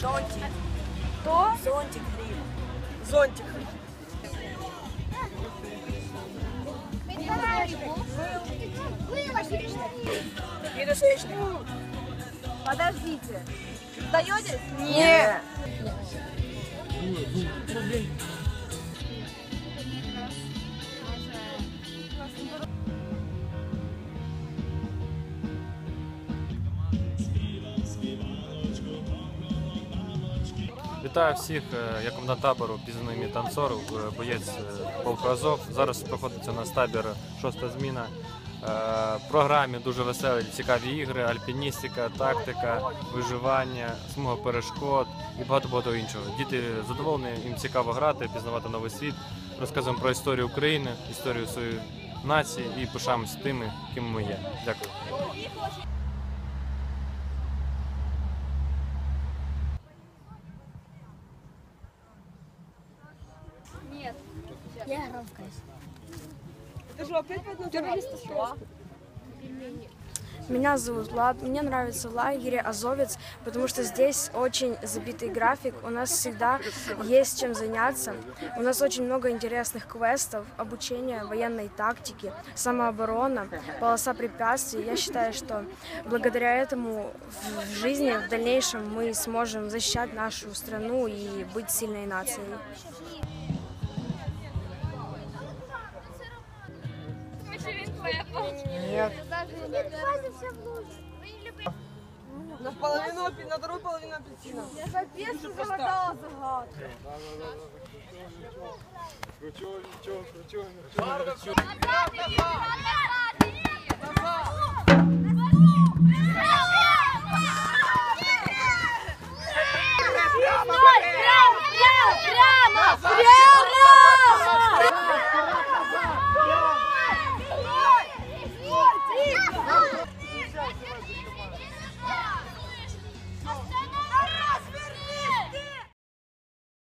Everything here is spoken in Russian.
Зонтик. То Зонтик гриб. Зонтик. Недосвечный. подождите. Сдаетесь? Нет. Вітаю всіх, е, я комендант табору пізнаний танцор, е, боєць е, полку Азов. Зараз проходиться у нас табір шоста зміна. В програмі дуже веселі, цікаві ігри, альпіністика, тактика, виживання, смуга перешкод і багато-багато іншого. Діти задоволені, їм цікаво грати, пізнавати новий світ. Розказуємо про історію України, історію своєї нації і пишаємося тими, ким ми є. Дякую. Ты что, опять под террориста Меня зовут Влад. Мне нравится в лагере Азовец, потому что здесь очень забитый график. У нас всегда есть чем заняться. У нас очень много интересных квестов, обучение военной тактике, самооборона, полоса препятствий. Я считаю, что благодаря этому в жизни в дальнейшем мы сможем защищать нашу страну и быть сильной нацией. Нет. На половину, на вторую половину апельсина. Я капец загадала загадку. Кручу, кручу, кручу.